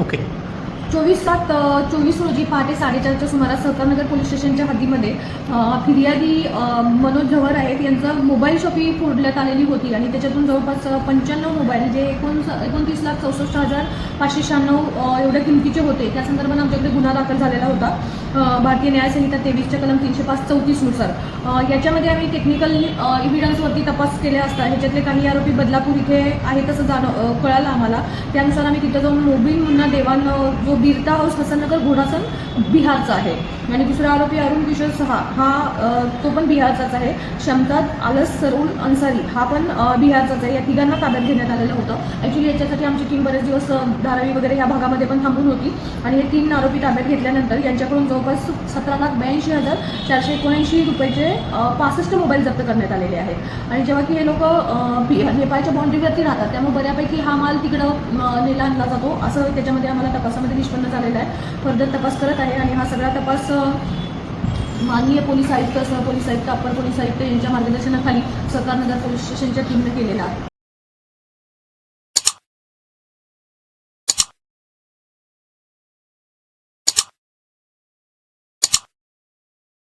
Ok. चोवीस सात चोवीस रोजी पहाटे साडेचारच्या सुमारास सहकारनगर पोलीस स्टेशनच्या हद्दीमध्ये फिर्यादी मनोज झवर आहेत यांचं मोबाईल शॉपी फोडण्यात आलेली होती आणि त्याच्यातून जवळपास पंच्याण्णव मोबाईल जे एकोण एकोणतीस लाख चौसष्ट हजार पाचशे शहाण्णव एवढ्या किमतीचे होते. त्या संदर्भात आमच्याकडे गुन्हा दाखल झालेला होता. भारतीय न्याय संहिता तेवीसच्या कलम तीनशे पाच चौतीसनुसार. याच्यामध्ये आम्ही टेक्निकल इव्हिडन्सवरती तपास केले असता ह्याच्यातले काही आरोपी बदलापूर इथे आहेत असं जाणं कळालं आम्हाला. त्यानुसार आम्ही तिथं जाऊन मोबिल मुन्ना देवान जो बिरता हाऊस हसननगर घोडासन बिहारचा आहे. आणि दुसरा आरोपी अरुण किशोर सहा हा तो पण बिहारचाच आहे. शमताद आलस सरुल अन्सारी हा पण बिहारचाच आहे. या तिघांना ताब्यात घेण्यात आलेलं होतं. ॲक्च्युली याच्यासाठी आमची टीम बरेच दिवस धारावी वगैरे या भागामध्ये पण थांबून होती. आणि हे तीन आरोपी ताब्यात घेतल्यानंतर यांच्याकडून जवळपास सतरा लाख ब्याऐंशी हजार चारशे एकोणऐंशी रुपयाचे पासष्ट मोबाईल जप्त करण्यात आलेले आहेत. आणि जेव्हा की हे लोक नेपाळच्या बाउंड्रीवरती राहतात त्यामुळे बऱ्यापैकी हा माल तिकडं नेला आणला जातो. असं त्याच्यामध्ये आम्हाला तपासामध्ये निष्पन्न झालेला आहे. फर्दर तपास करत आहे आणि हा सगळा तपास माननीय पोलीस आयुक्त सहपोलीस आयुक्त अप्पर पोलीस आयुक्त यांच्या मार्गदर्शनाखाली सहकारनगर पोलीस स्टेशनच्या टीमने केलेला आहे.